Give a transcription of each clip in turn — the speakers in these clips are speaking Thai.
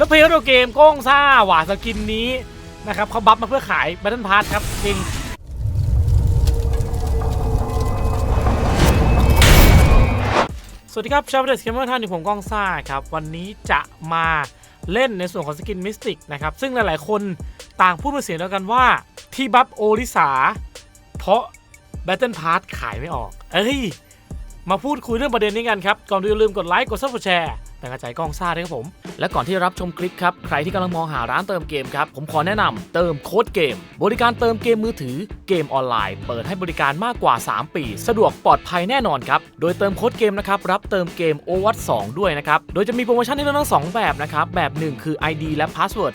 แล้วเพลย์โดเกมก้องซ่าหว่าสกินนี้นะครับเขาบัฟมาเพื่อขาย Battle Pass ครับจริงสวัสดีครับชาวเดสเกมเมอร์ท่านอยู่ผมก้องซ่าครับ วันนี้จะมาเล่นในส่วนของสกินมิสติกนะครับ ซึ่งหลายๆ คนต่างพูดเป็นเสียงเดียวกันว่า ที่บัฟโอริสา เพราะ Battle Pass ขายไม่ออก เอ้ย มาพูดคุยเรื่องประเด็นนี้กันครับ ก่อนอื่นอย่าลืมกดไลค์กดซับสไครต์ แต่กระจายกล้องซ่าด้วยครับผม และก่อนที่รับชมคลิปครับ ใครที่กำลังมองหาร้านเติมเกมครับ ผมขอแนะนำเติมโค้ดเกม บริการเติมเกมมือถือเกมออนไลน์ เปิดให้บริการมากกว่า 3 ปี สะดวกปลอดภัยแน่นอนครับ โดยเติมโค้ดเกมนะครับรับเติมเกม o w a t 2ด้วยนะครับ โดยจะมีโปรโมชั่นให้เลือกทั้งสแบบนะครับแบบหนึ่งคือ ID และ Password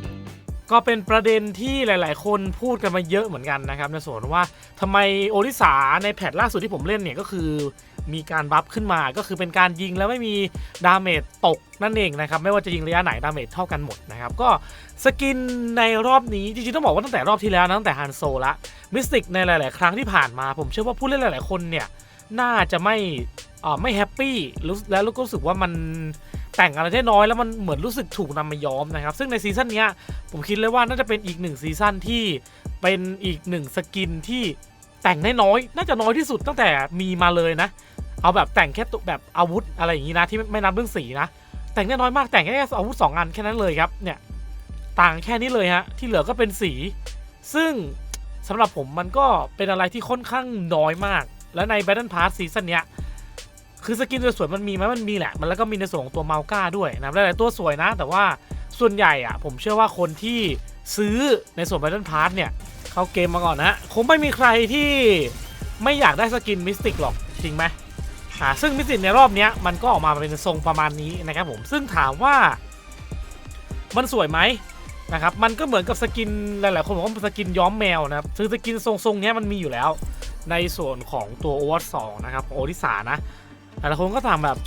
ก็เป็นประเด็นที่หลาย ๆ คนพูดกันมาเยอะเหมือนกันนะครับในส่วนว่าทำไมโอริสาในแพทล่าสุดที่ผมเล่นเนี่ยก็คือมีการบัฟขึ้นมาก็คือเป็นการยิงแล้วไม่มีดาเมจตกนั่นเองนะครับไม่ว่าจะยิงระยะไหนดาเมจเท่ากันหมดนะครับก็สกินในรอบนี้จริง ๆ ต้องบอกว่าตั้งแต่รอบที่แล้วนะตั้งแต่ฮันโซละมิสติกในหลาย ๆ ครั้งที่ผ่านมา ผมเชื่อว่าผู้เล่นหลาย ๆ คนเนี่ยน่าจะไม่อ่อไม่แฮปปี้แล้วก็รู้สึกว่ามัน แต่งอะไรได้น้อยแล้วมันเหมือนรู้สึกถูกนำมาย้อมนะครับ ซึ่งในซีซั่นนี้ผมคิดเลยว่าน่าจะเป็นอีกหนึ่งซีซั่นที่เป็นอีกหนึ่งสกินที่แต่งได้น้อย น่าจะน้อยที่สุดตั้งแต่มีมาเลยนะ เอาแบบแต่งแค่ตัวแบบอาวุธอะไรอย่างนี้นะที่ไม่นับเรื่องสีนะ แต่งได้น้อยมากแต่งแค่อาวุธสองอันแค่นั้นเลยครับเนี่ยต่างแค่นี้เลยฮะที่เหลือก็เป็นสี ซึ่งสำหรับผมมันก็เป็นอะไรที่ค่อนข้างน้อยมาก และใน Battle Pass ซีซั่นเนี้ย คือสกินสวยๆมันมีไหมมันมีแหละ มันแล้วก็มีในส่วนของตัวเมาก้าด้วยนะหลายๆตัวสวยนะ แต่ว่าส่วนใหญ่อะผมเชื่อว่าคนที่ซื้อในส่วน Battle Pass เนี่ยเข้าเกมมาก่อนนะคงไม่มีใครที่ไม่อยากได้สกินมิสติกหรอกจริงไหมอ่าซึ่งมิสติกในรอบนี้มันก็ออกมาเป็นทรงประมาณนี้นะครับผมซึ่งถามว่า มันสวยไหมนะครับมันก็เหมือนกับสกินหลายๆคนบอกว่าสกินย้อมแมวนะครับซึ่งสกินทรงๆนี้มันมีอยู่แล้ว ในส่วนของตัวโอวัตสองนะครับโอริสานะ แต่ละคนก็ถามแบบ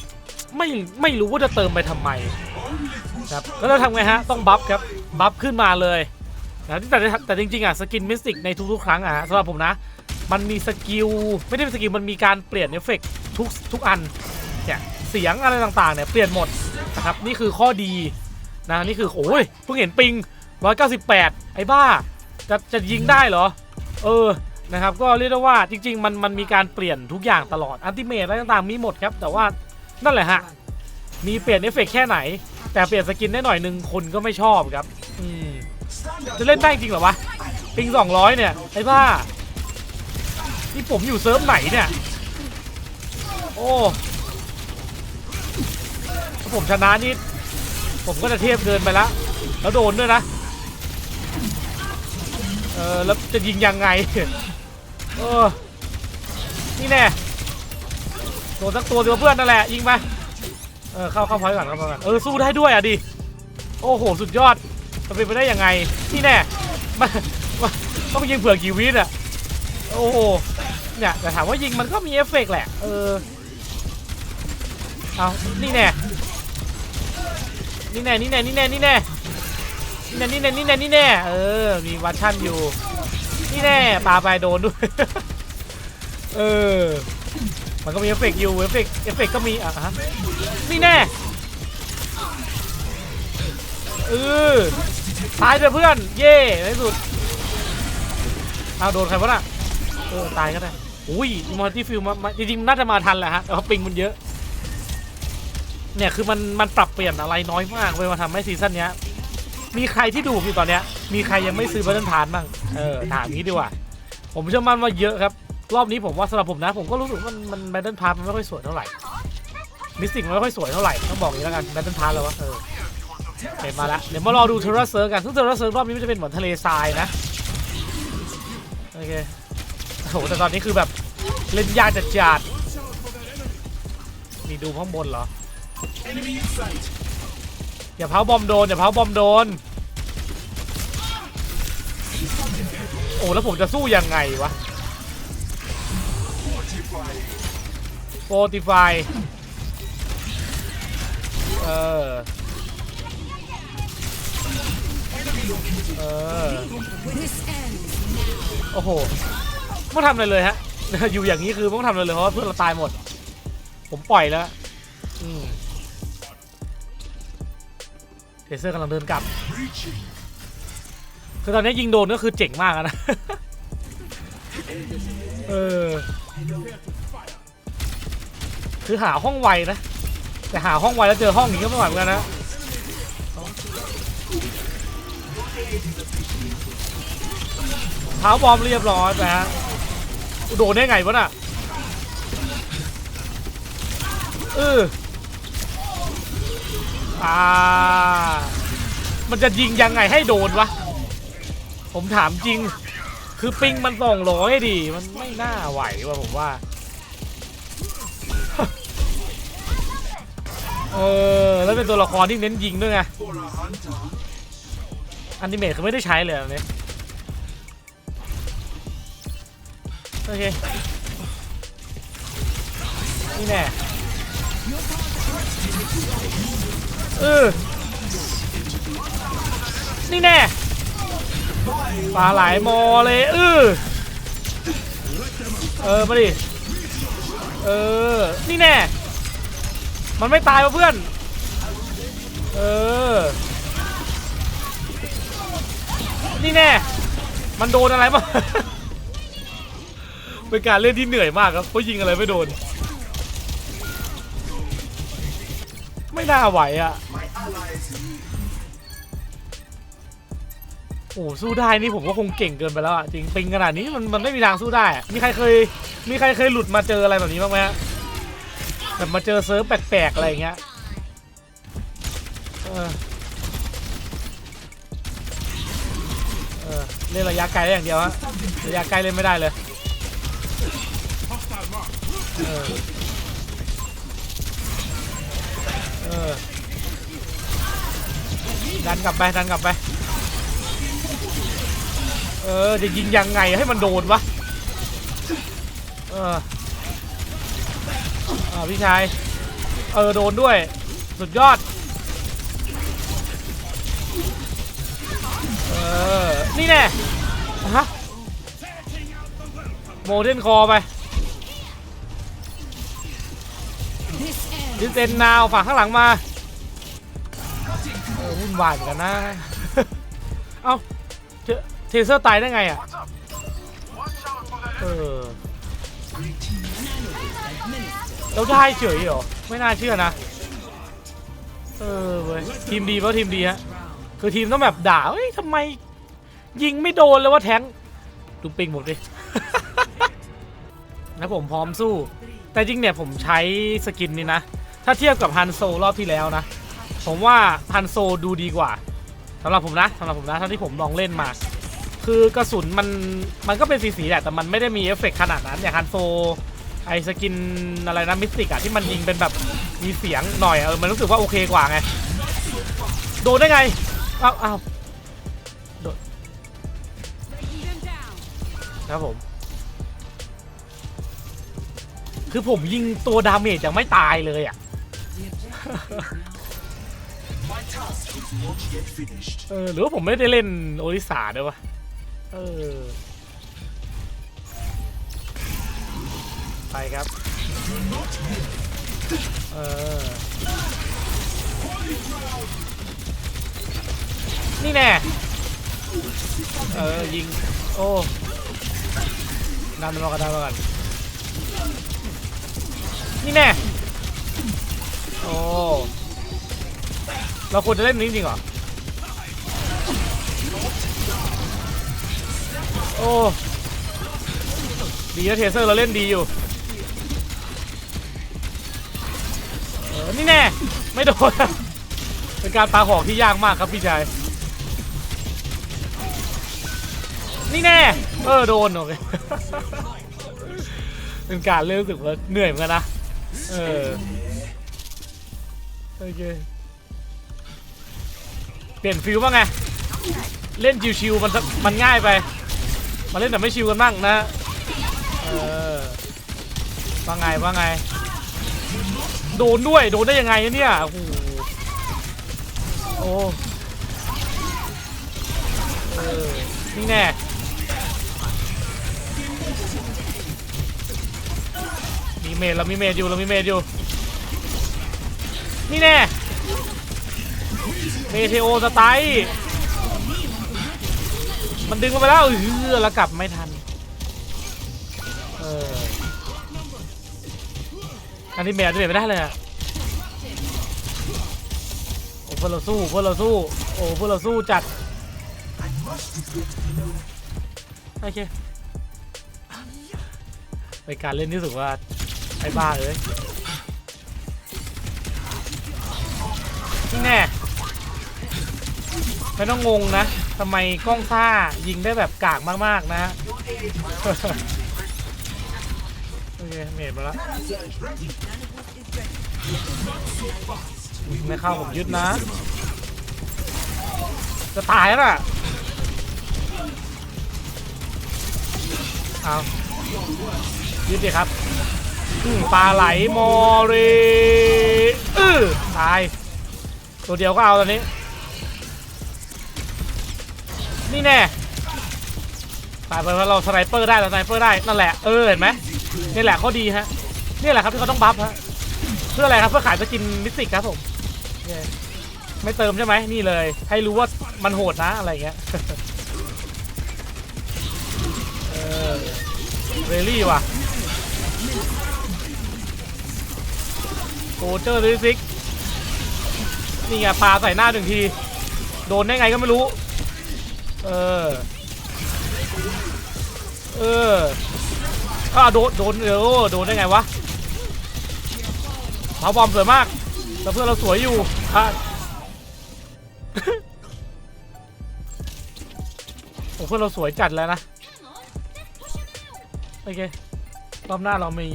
ไม่ไม่รู้ว่าจะเติมไปทำไมครับแล้วเราทำไงฮะต้องบัฟครับบัฟขึ้นมาเลยนะแต่แต่จริงๆอะสกินมิสติกในทุกๆครั้งอะสำหรับผมนะ มันมีสกิลไม่ได้เป็นสกิลมันมีการเปลี่ยนเอฟเฟกต์ทุกทุกอันเนี่ยเสียงอะไรต่างๆเนี่ยเปลี่ยนหมดนะครับนี่คือข้อดีนะนี่คือโอ้ยเพิ่งเห็นปิง 198 ไอ้บ้าจะจะยิงได้เหรอ เออ นะครับก็เรียกได้ว่าจริง ๆ มันมันมีการเปลี่ยนทุกอย่างตลอดอันติเมทอะไรต่างๆมีหมดครับ แต่ว่านั่นแหละฮะมีเปลี่ยนเอฟเฟกต์แค่ไหน แต่เปลี่ยนสกินได้หน่อยนึงคนก็ไม่ชอบครับอืมจะเล่นได้จริงเหรอวะปิง200เนี่ยไอ้บ้านี่ผมอยู่เซิร์ฟไหนเนี่ย โอ้ถ้าผมชนะนี่ผมก็จะเทียบเกินไปแล้วแล้วโดนด้วยนะ เออแล้วจะยิงยังไง เออนี่แน่โดนสักตัวเดียวเพื่อนนั่นแหละยิงไปเออเข้าเข้าพอยก่อนเข้าพอยก่อนเออสู้ได้ด้วยอะดิโอ้โหสุดยอดจะเป็นไปได้ยังไงนี่แน่มันต้องยิงเผื่อกี่วิอะโอ้โหเนี่ยแต่ถามว่ายิงมันก็มีเอฟเฟกต์แหละเออเอานี่แน่นี่แน่นี่แน่นี่แน่นี่แน่นี่แน่นี่แน่นี่แน่นี่แน่เออมีวัชชั่นอยู่ นี่แน่ปาไปโดนด้วย เออ มันก็มีเอฟเฟกต์อยู่ เอฟเฟกต์เอฟเฟกต์ก็มีอะฮะนี่แน่ เออ ตายเถอะเพื่อน เย่ในสุดเอาโดนใครวะน่ะเออตายก็ได้ อุ้ยมอร์ตี้ฟิลมาจริงๆน่าจะมาทันแหละฮะ แต่ว่าปิงมันเยอะเนี่ยคือมันมันปรับเปลี่ยนอะไรน้อยมากเว้ยมาทำให้ซีซั่นเนี้ย มีใครที่ดูผมอยู่ตอนเนี้ย มีใครยังไม่ซื้อบัตเทิลทานบ้างเออถามงี้ดีกว่า ผมเชื่อมั่นว่าเยอะครับ รอบนี้ผมว่าสำหรับผมนะ ผมก็รู้สึกว่ามันมันแบตเทิลพาร์มันไม่ค่อยสวยเท่าไหร่มิสติกมันไม่ค่อยสวยเท่าไหร่ต้องบอกอย่างนี้แล้วกันแบตเทิลพาร์แล้ววะเออเห็นมาแล้วเดี๋ยวมารอดูเทอร์เซิร์กันซึ่งเทอร์เซิร์รอบนี้มันจะเป็นเหมือนทะเลทรายนะโอเคโอ้โหแต่ตอนนี้คือแบบเล่นยากจัดจัดมีดูข้างบนเหรอ อย่าเผาบอมโดนอย่าเผาบอมโดน โอ้แล้วผมจะสู้ยังไงวะโฟติฟายเออเออโอ้โหไม่ทำอะไรเลยฮะ อยู่อย่างนี้คือไม่ต้องทำอะไรเลยเพราะเพื่อนเราตายหมด ผมปล่อยแล้ว เทเซอร์กำลังเดินกลับ คือตอนนี้ยิงโดนก็คือเจ๋งมากนะ เออ คือหาห้องไวนะ แต่หาห้องไวแล้วเจอห้องนี้ก็ไม่ไหวเหมือนกันนะ เท้าบอมเรียบร้อยไปฮะโดนได้ไงวะน่ะ เออ อ่า มันจะยิงยังไงให้โดนวะ ผมถามจริง คือปิงมันส่องร้อยดิ มันไม่น่าไหววะผมว่า เออ แล้วเป็นตัวละครที่เน้นยิงด้วยไงอันดิเมะเขาไม่ได้ใช้เลยอันนี้โอเค นี่แน่ เออ นี่แน่ปลาไหลมอเลยเออเออมาดิ เออ นี่แน่ มันไม่ตายวะเพื่อน เออ นี่แน่ มันโดนอะไรมาเป็นการเล่นที่เหนื่อยมากครับเพราะยิงอะไรไม่โดน ไม่น่าไหวอะโอ้สู้ได้นี่ผมก็คงเก่งเกินไปแล้วอะจริงปิงขนาดนี้มันมันไม่มีทางสู้ได้ มีใครเคย มีใครเคยหลุดมาเจออะไรแบบนี้บ้างไหมฮะแบบมาเจอเซิร์ฟแปลกๆอะไรอย่างเงี้ยเออเออเล่นระยะไกลได้อย่างเดียวฮะระยะไกลเล่นไม่ได้เลยเออ ออดันกลับไปดันกลับไป เออจะยิงยังไงให้มันโดนวะ เอออ่าพี่ชาย เออโดนด้วย สุดยอด เออ นี่แน่ฮะโมเดนคอไป ดิเซนนาวฝั่งข้างหลังมาเออวุ่นวายเหมือนกันนะ เอ้าเจอเทเซอร์ตายได้ไงอะ เออแล้วได้เฉยเหรอ ไม่น่าเชื่อนะ เออเว้ยทีมดีเพราะทีมดีฮะ คือทีมต้องแบบด่าเฮ้ยทำไม ยิงไม่โดนเลยว่าแทงดูปิงหมดดิแล้วผมพร้อมสู้ แต่จริงเนี่ยผมใช้สกินนี้นะ ถ้าเทียบกับฮันโซรอบที่แล้วนะ ผมว่าฮันโซดูดีกว่าสำหรับผมนะสำหรับผมนะเท่าที่ผมลองเล่นมา คือกระสุนมันมันก็เป็นสีสีแหละแต่มันไม่ได้มีเอฟเฟกต์ขนาดนั้นอย่างฮันโซไอสกินอะไรนะมิสติกอะที่มันยิงเป็นแบบมีเสียงหน่อยเออมันรู้สึกว่าโอเคกว่าไงโดนได้ไงอ้าวอ้าวโดนครับผม คือผมยิงตัวดาเมจยังไม่ตายเลยอะ เออหรือว่าผมไม่ได้เล่นโอริสาด้วยวะเออไปครับเออนี่แน่เออยิงโอ้ดันมากันดันมากันนี่แน่ โอ้เราควรจะเล่นนี้จริงเหรอ โอ้ ดีนะเทเซอร์เราเล่นดีอยู่เออนี่แน่ ไม่โดน เป็นการปาหอกที่ยากมากครับพี่ชาย นี่แน่ เออ โดนโอเค เป็นการเล่นรู้สึกว่าเหนื่อยเหมือนกันนะ เออ โอเค เปลี่ยนฟิลบ้างไง เล่นชิวๆมันมันง่ายไป มาเล่นแบบไม่ชิวกันบ้างนะเออว่าไงว่าไง โดนด้วย โดนได้ยังไงเนี่ย โอ้โหโอ้เออนี่แน่มีเมดเรามีเมดอยู่เรามีเมดอยู่ นี่แน่เมเทโอสไตล์มันดึงมาไปแล้วเออแล้วกลับไม่ทันเอออันนี้เมดอันนี้เมดไม่ได้เลยอะโอ้พวกเราสู้พวกเราสู้โอ้พวกเราสู้จัดโอเคเป็นการเล่นที่สึกว่าไอ้บ้าเลย นี่แน่ไม่ต้องงงนะทำไมกล้องซ่ายิงได้แบบกากมาก ๆ นะฮะโอเคเมดมาแล้วไม่เข้าผมยึดนะ จะตายแล้วน่ะเอายึดดิครับปลาไหลมอเอือตาย ตัวเดียวก็เอาตอนนี้ นี่แน่ตายไปเพราะเราสไนเปอร์ได้เราสไนเปอร์ได้นั่นแหละเออเห็นไหมนี่แหละข้อดีฮะนี่แหละครับที่เขาต้องบัฟฮะเพื่ออะไรครับเพื่อขายสกินมิสติกครับผมไม่เติมใช่ไหมนี่เลย ให้รู้ว่ามันโหดนะอะไรเงี้ยเรลลี่ว่ะโกเจอร์ลิซิก นี่ไงปลาใส่หน้าหนึ่งที โดนได้ไงก็ไม่รู้ เออ เอออ้าโดน โดนเออโดนได้ไงวะเผาบอมสวยมากแต่เพื่อนเราสวยอยู่อะโอ้เพื่อนเราสวยจัดแล้วนะ โอเค รอบหน้าเรามี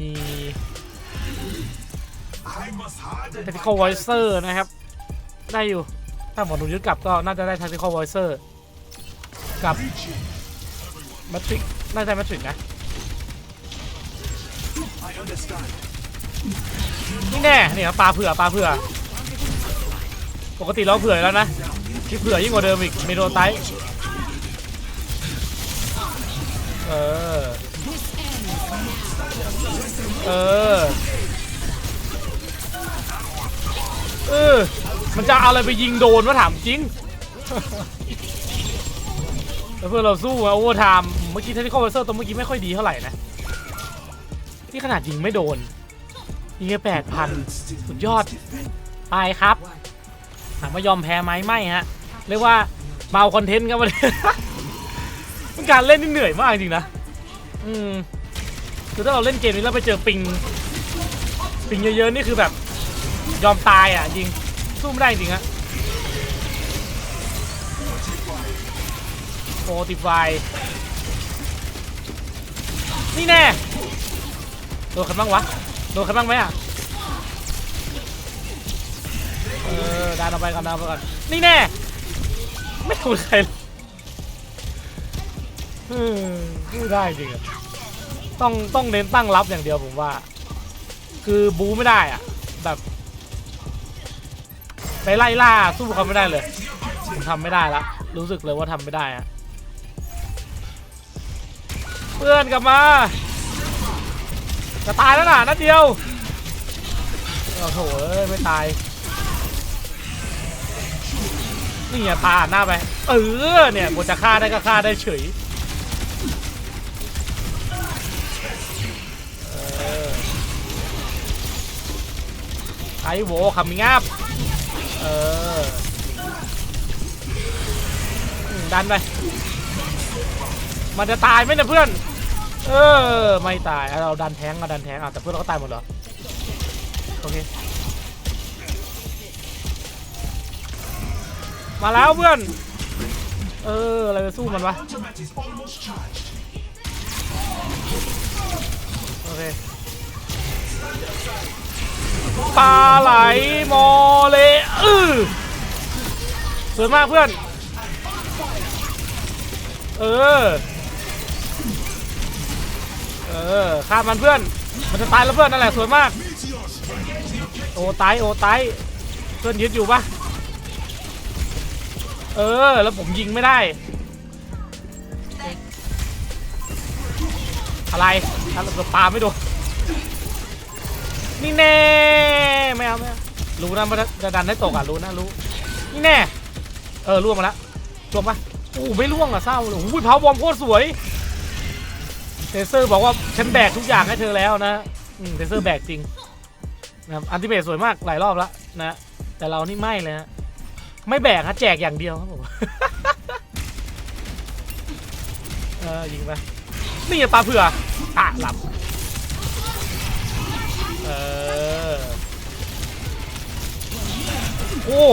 Tactical Voicer นะครับ ได้อยู่ ถ้าหมอหนูยึดกลับก็น่าจะได้ Tactical Voicer กับ Matrix น่าจะ Matrix นะนี่แน่นี่ครับปลาเผื่อปลาเผื่อ ปกติเราเผื่อแล้วนะที่เผื่อยิ่งกว่าเดิมอีกมีโดไตเออ เออ เออ มันจะเอาอะไรไปยิงโดนวะถามจริง แล้วเพื่อนเราสู้อะโอเวอร์ไทม์เมื่อกี้เทนนิคอลเวอร์เซอร์ตัวเมื่อกี้ไม่ค่อยดีเท่าไหร่นะ นี่ขนาดยิงไม่โดน ยิงแค่แปดพันสุดยอด ไปครับ ถามว่ายอมแพ้ไหมไม่ฮะ เรียกว่าเมาคอนเทนต์ครับวันนี้เป็นการเล่นที่เหนื่อยมากจริงนะ อืมคือถ้าเราเล่นเกมนี้แล้วไปเจอปิง ปิงเยอะๆนี่คือแบบ ยอมตายอะจริง สู้ไม่ได้จริงฮะโฟติฟายนี่แน่โดนใคันบ้างวะโดนใคันบ้างไหมอะเออดันเอาไปก่อนดันเอาไปก่อนนี่แน่ไม่ถูกใครเออไม่ได้จริงอะต้องต้องเน้นตั้งรับอย่างเดียวผมว่า คือบูไม่ได้อะแบบ ไปไล่ล่าสู้เขาไม่ได้เลยผมทำไม่ได้ละรู้สึกเลยว่าทำไม่ได้อะเพื่อนกลับมา จะตายแล้วน่ะนัดเดียวโอ้โหเอ้ยไม่ตายนี่ไงพาหน้าไป เออเนี่ยบทจะฆ่าได้ก็ฆ่าได้เฉยไอโวคำงับ เออดันไป มันจะตายไหมเนี่ยเพื่อน เออ ไม่ตาย เราดันแทงเราดันแทงอะแต่เพื่อนเราก็ตายหมดเหรอ โอเค มาแล้วเพื่อน เออ อะไรไปสู้มันวะ โอเค ปลาไหลมอเลอือสวยมากเพื่อน เออ เออฆ่ามันเพื่อน มันจะตายแล้วเพื่อนนั่นแหละสวยมาก โอ้ตายโอ้ตายเพื่อนยึดอยู่ปะเออ แล้วผมยิงไม่ได้ อะไรถ้าเราปาไม่โดน นี่แน่ไม่เอาไม่เอารู้นะมันจะดันให้ตกอะรู้นะรู้นี่แน่เออล่วงมาแล้วล่วงปะโอ้ไม่ล่วงอะเศร้าเลยโอ้ยเผาบอมโคตรสวยเทเซอร์บอกว่าฉันแบกทุกอย่างให้เธอแล้วนะเทเซอร์แบกจริงนะครับอันติเบตสวยมากหลายรอบแล้วนะแต่เรานี่ไม่เลยฮะไม่แบกฮะแจกอย่างเดียวครับผมเออยิงไปนี่ยาปลาเผื่ออะหลับ เออ โอ้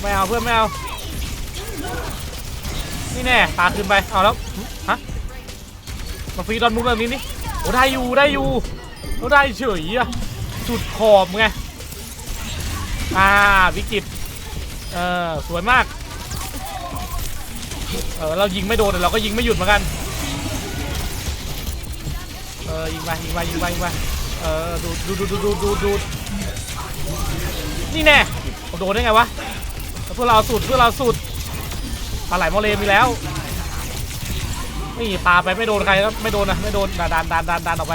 ไม่เอาเพื่อนไม่เอา นี่แน่ปาขึ้นไป เอาแล้ว ฮะ มาฟรีดอนมุกแบบนี้นี่โอ้ได้อยู่ได้อยู่โอ้ได้เฉยอะจุดขอบไง อ่าวิกฤต เออสวยมาก เออเรายิงไม่โดนแต่เราก็ยิงไม่หยุดเหมือนกัน เออยิงไปยิงไปยิงไปยิงไปเออดูดดูดดูดดูดดูดดูดนี่แน่โดนได้ไงวะเพื่อเราสุดเพื่อเราสุดปลาไหลโมเลมีแล้วนี่ปลาไปไม่โดนใครครับไม่โดนนะไม่โดนดันดันดันดันดันออกไป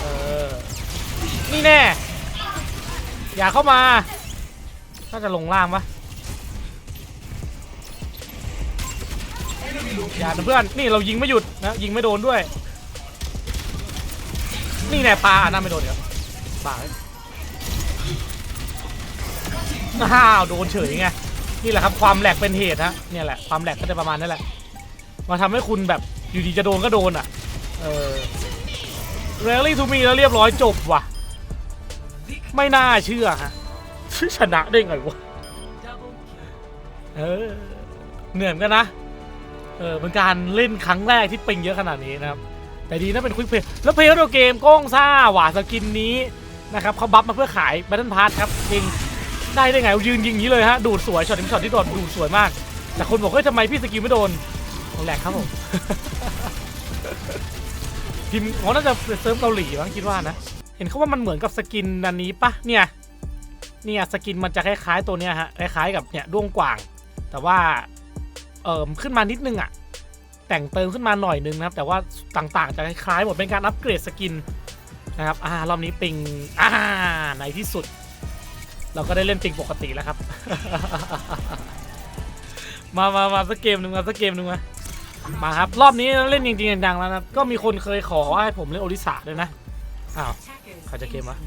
เออนี่แน่อย่าเข้ามาน่าจะลงล่างปะอย่าเพื่อนนี่เรายิงไม่หยุดนะยิงไม่โดนด้วย นี่แน่ปลานนั้นไม่โดนเดี๋ยวปลาอ้าวโดนเฉยไงนี่แหละครับความแหลกเป็นเหตุฮะเนี่ยแหละความแหลกก็จะประมาณนั้นแหละ มาทำให้คุณแบบอยู่ดีจะโดนก็โดนอะ เออเรลลี่ทูมีแล้วเรียบร้อยจบว่ะ ไม่น่าเชื่อฮะชนะได้ไงวะเออเหนื่อยกันนะ เออเป็นการเล่นครั้งแรกที่ปิงเยอะขนาดนี้นะครับ แต่ดีนะเป็นควิกเพย์แล้วเพย์โดเกมก้องซ่าหว่าสกินนี้นะครับเขาบัฟมาเพื่อขายแบทเทิลพาร์ครับจริงได้ได้ไงยืนยิงอย่างนี้เลยฮะดูดสวยช็อตนี้ช็อตที่โดนดูดสวยมาก แต่คนบอกเฮ้ยทำไมพี่สกิลไม่โดนแหลกครับผมพิมพ์อ๋อน่าจะเซิร์ฟเกาหลีมั้งคิดว่านะ เห็นเขาว่ามันเหมือนกับสกินอันนี้ปะเนี่ยเนี่ยสกินมันจะคล้ายๆตัวเนี้ยฮะคล้ายๆกับเนี่ยด้วงกว่าง แต่ว่าเอ่อขึ้นมานิดนึงอะ แต่งเติมขึ้นมาหน่อยนึงนะครับ แต่ว่าต่างๆ จะคล้ายๆหมดเป็นการอัปเกรดสกินนะครับอ่ารอบนี้ปิงอ่าในที่สุด เราก็ได้เล่นปิงปกติแล้วครับ มามามาสักเกมหนึ่งมาสักเกมหนึ่งมามาครับ รอบนี้เล่นจริงๆจังๆแล้วนะก็มีคนเคยขอให้ผมเล่นโอริสาด้วยนะอ้าวใครจะเกมวะ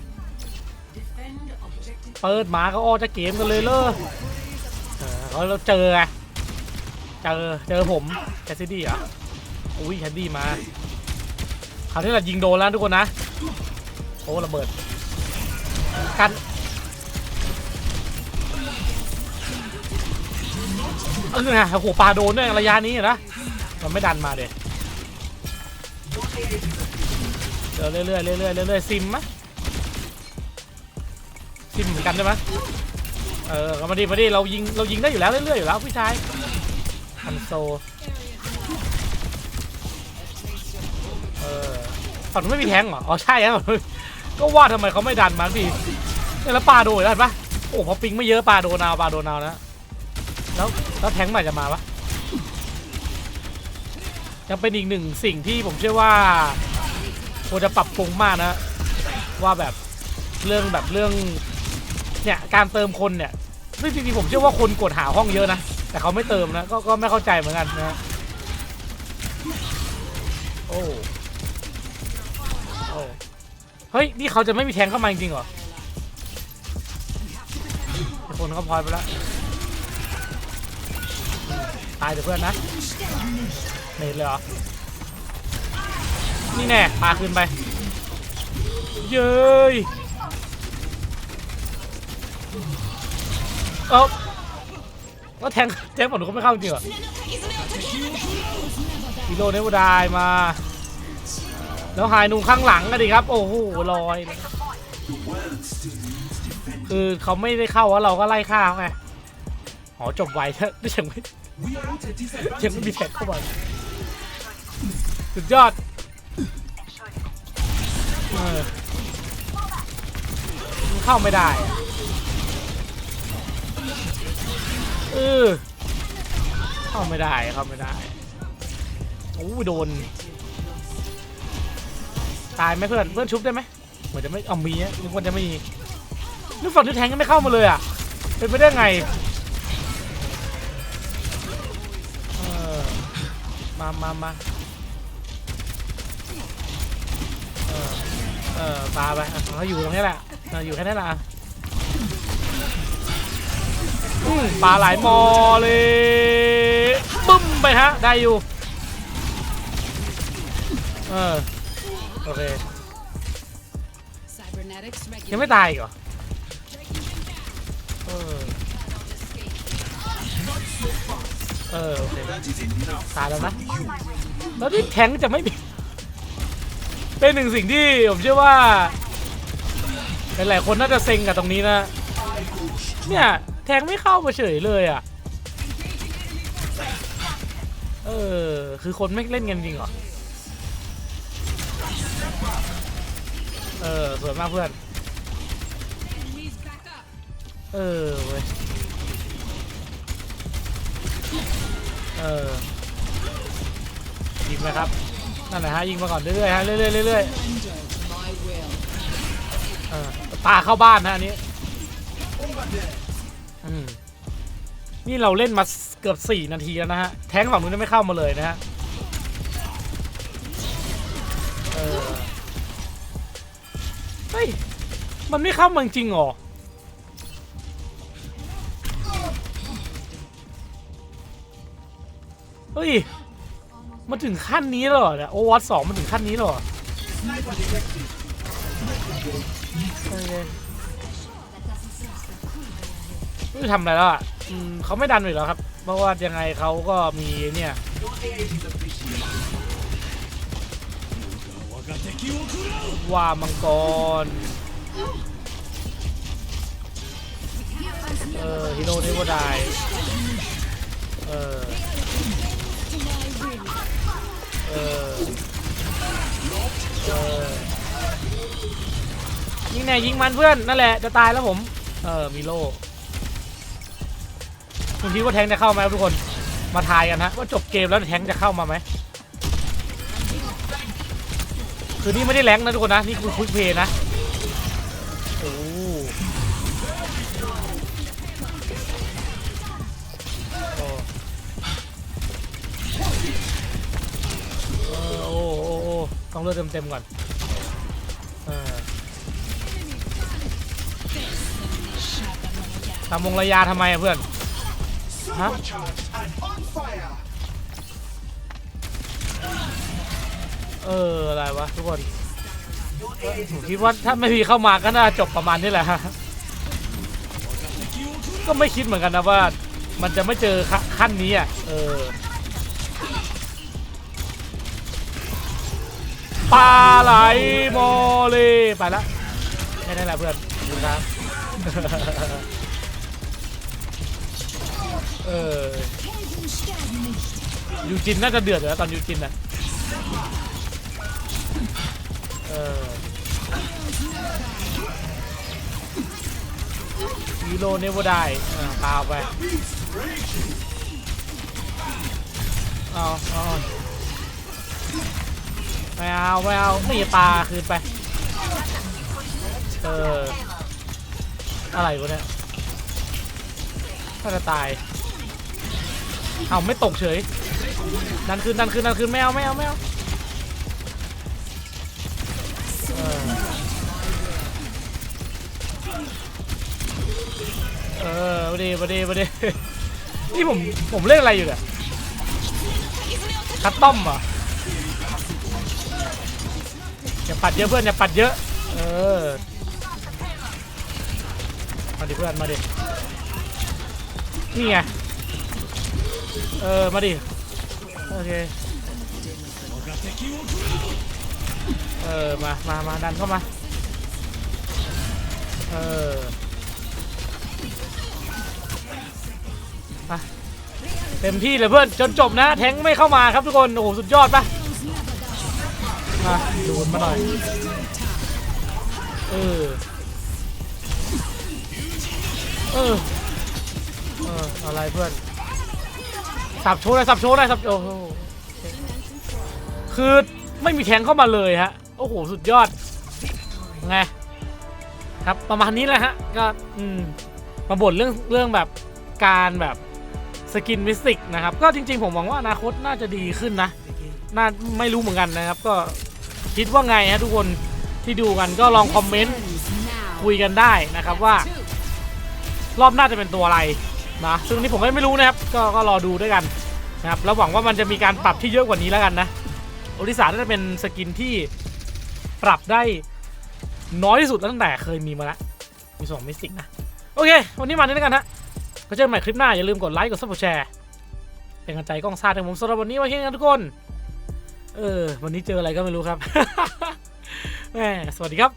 เปิดมาก็ออกจะเกมกันเลยเลยเออเราเจอ เจอเจอผมแคสซิดี้เหรออุ้ยแคสดี้มาคราวนี้เรายิงโดนแล้วทุกคนนะโอ้ระเบิดกันเออไงโอ้โหปลาโดนด้วยระยะนี้นะมันไม่ดันมาเด็ดเดี๋ยวเรื่อยๆเรื่อยๆเรื่อยๆซิมมะซิมเหมือนกันใช่ไหมเออมาดิมาดิเรายิงเรายิงได้อยู่แล้วเรื่อยๆอยู่แล้วพี่ชาย ฮันโซ เออฝั่งนู้นไม่มีแทงเหรอ อ๋อ ใช่ครับก็ว่าทำไมเขาไม่ดันมาพี่เนี่ยแล้วปลาโดนได้ปะโอ้พอปิงไม่เยอะปลาโดนเอาปลาโดนเอานะ แล้วแล้วแทงใหม่จะมาวะยังเป็นอีกหนึ่งสิ่งที่ผมเชื่อว่าควรจะปรับปรุงมากนะ ว่าแบบเรื่องแบบเรื่องเนี่ยการเติมคนเนี่ยซึ่งจริงๆผมเชื่อว่าคนกดหาห้องเยอะนะ แต่เขาไม่เติมนะก็ก็ไม่เข้าใจเหมือนกันนะโอ้โอ้เฮ้ย นี่เขาจะไม่มีแทงเข้ามาจริงๆเหรอคนเขาพลอยไปแล้วตายเถอะเพื่อนนะเนตเลยเหรอ นี่แน่ปาขึ้นไป เย้ยเอ้า แล้วแทงแทงฝั่งหนูก็ไม่เข้าจริงเหรอกิโลเนวดายมา แล้วหายนูข้างหลังกันดิครับ โอ้โหลอยเลยคือเขาไม่ได้เข้าว่าเราก็ไล่ฆ่าเขาไงอ๋อจบไวเถอะไม่ใช่ไม่ยังไม่มีแท็กเข้ามาสุดยอดเข้าไม่ได้ เออเข้าไม่ได้เข้าไม่ได้โอ้โดน ตายไหมเพื่อนเพื่อนชุบได้ไหมเหมือนจะไม่เอามีอะนึกว่าจะไม่มีนึกฝั่งที่แทงก็ไม่เข้ามาเลยอะเป็นไปได้ไงเออมามามาเออเออปาไปเขาอยู่ตรงนี้แหละเอออยู่แค่นี้แหละ ปลาหลายมอเลยบึ้มไปฮะ ได้อยู่ เออ โอเค ยังไม่ตายอีกเหรอเออเออโอเคตายแล้วนะแล้วที่แทงจะไม่มีเป็นหนึ่งสิ่งที่ผมเชื่อว่าหลายๆคนน่าจะเซ็งกับตรงนี้นะ เนี่ย แทงไม่เข้ามาเฉยเลยอะ เออ คือคนไม่เล่นกันจริงเหรอ เออ สวยมากเพื่อน เออเว้ย เออ ยิงไหมครับ นั่นแหละฮะยิงมาก่อนเรื่อยๆฮะเรื่อยๆเรื่อยๆเออปาเข้าบ้านนะอันนี้ นี่เราเล่นมาเกือบสี่นาทีแล้วนะฮะ แท้งฝั่งนู้นไม่เข้ามาเลยนะฮะเออเฮ้ย มันไม่เข้ามาจริงหรอ เฮ้ย มาถึงขั้นนี้แล้วเหรอเนี่ยโอวัตสองมาถึงขั้นนี้แล้วหรอโอเคไม่ทำอะไรแล้วอะ อืมเขาไม่ดันอยู่แล้วครับ เพราะว่ายังไงเขาก็มีเนี่ยว่ามังกร เออฮิโร่เทวดายเออ เออ เออ ยิงแน่ยิงมันเพื่อน นั่นแหละ จะตายแล้วผม เออ มีโล่ คุณคิดว่าแทงจะเข้าไหมทุกคน มาทายกันฮะว่าจบเกมแล้วแทงจะเข้ามาไหม คือนี่ไม่ได้แรงนะทุกคนนะ นี่คือคุยเพย์นะ โอ้โอโอโอโอต้องเลือดเต็มๆก่อนทำวงระยาทำไมอะเพื่อน ฮะเอออะไรวะทุกคนผมคิดว่าถ้าไม่มีเข้ามาก็น่าจบประมาณนี้แหละก็ไม่คิดเหมือนกันนะว่า มันจะไม่เจอขั้นขั้นนี้อะเออปลาไหลโมเลไปละแค่นั้นแหละเพื่อนขอบคุณครับ เออยูจินน่าจะเดือดอยู่แล้วตอนยูจินอะเออฮีโร่เนวได้อ่าไปเอาเอาไม่เอาไม่เอานี่ปลาคืนไป เออ อะไรวะเนี่ยถ้าจะตาย เอาไม่ตกเฉยดันคืนดันคืนดันคืนไม่เอาไม่เอาไม่เอาเออเออมาดีมาดีมาดีนี่ผมผมเล่นอะไรอยู่เนี่ยคัตต้อมเหรออย่าปัดเยอะเพื่อนอย่าปัดเยอะ เออ มาดิเพื่อนมาดิ นี่ไง เออ มาดิ โอเค เออ มา มา มาดันเข้ามา เออมาเต็มที่เลยเพื่อน จนจบนะ แทงไม่เข้ามาครับทุกคน โอ้โห สุดยอดปะมาดูดมาหน่อย เออ เออ เออ อะไรเพื่อน สับโชว์เลยสับโชว์เลยสับโอ้โหคือไม่มีแทงเข้ามาเลยฮะ โอ้โห สุดยอด ไง ครับประมาณนี้แหละฮะ ก็อืมมาบ่นเรื่องเรื่องแบบการแบบสกินมิสติกนะครับ ก็จริง ๆ ผมหวังว่าอนาคตน่าจะดีขึ้นนะ น่าไม่รู้เหมือนกันนะครับ ก็คิดว่าไงฮะทุกคนที่ดูกันก็ลองคอมเมนต์คุยกันได้นะครับว่ารอบหน้าจะเป็นตัวอะไร นะซึ่งนี้ผมก็ไม่รู้นะครับก็ก็รอดูด้วยกันนะครับแล้วหวังว่ามันจะมีการปรับที่เยอะกว่านี้แล้วกันนะโอริสาน่าจะเป็นสกินที่ปรับได้น้อยที่สุดตั้งแต่เคยมีมาแล้วมีสองมิสติกนะ โอเค วันนี้มานี้แล้วกันฮะก็เจอกันใหม่คลิปหน้า อย่าลืมกดไลค์กดซับกดแชร์เป็นกำลังใจกล้องซ่าถึงผมสำหรับวันนี้ไว้แค่นี้นทุกคน เออ วันนี้เจออะไรก็ไม่รู้ครับแหมสวัสดีครับ